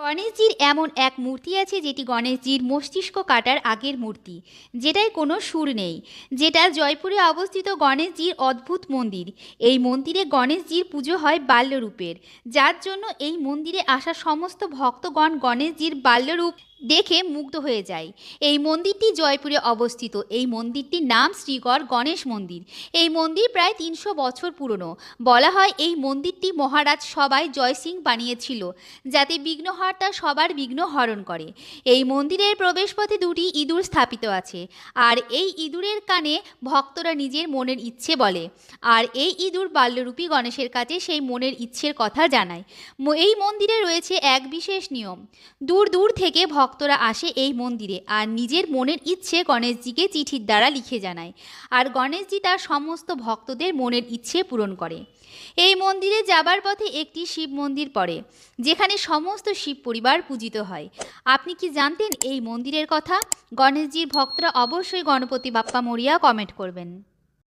গণেশজির এমন এক মূর্তি আছে যেটি গণেশজির মস্তিষ্ক কাটার আগের মূর্তি, যেটায় কোনো সুর নেই, যেটা জয়পুরে অবস্থিত গণেশজির অদ্ভুত মন্দির। এই মন্দিরে গণেশজির পুজো হয় বাল্যরূপের, যার জন্য এই মন্দিরে আসা সমস্ত ভক্তগণ গণেশজির বাল্যরূপ দেখে মুগ্ধ হয়ে যায় এই মন্দিরটি জয়পুরে অবস্থিত। এই মন্দিরটির নাম শ্রীগড় গণেশ মন্দির। এই মন্দির প্রায় তিনশো বছর পুরনো। বলা হয় এই মন্দিরটি মহারাজ সবাই জয়সিং বানিয়েছিল, যাতে বিঘ্নহর্তা সবার বিঘ্ন হরণ করে। এই মন্দিরের প্রবেশপথে দুটি ইঁদুর স্থাপিত আছে, আর এই ইঁদুরের কানে ভক্তরা নিজের মনের ইচ্ছে বলে, আর এই ইঁদুর বাল্যরূপী গণেশের কাছে সেই মনের ইচ্ছের কথা জানায়। এই মন্দিরে রয়েছে এক বিশেষ নিয়ম, দূর দূর থেকে ভক্তরা আসে এই মন্দিরে, আর নিজের মনের ইচ্ছে গণেশজিকে চিঠির দ্বারা লিখে জানায়। আর গণেশজি তার সমস্ত ভক্তদের মনের ইচ্ছে পূরণ করে। এই মন্দিরে যাবার পথে একটি শিব মন্দির পড়ে, যেখানে সমস্ত শিব পরিবার পূজিত হয়। আপনি কি জানতেন এই মন্দিরের কথা? গণেশজির ভক্তরা অবশ্যই গণপতি বাপ্পা মরিয়া কমেন্ট করবেন।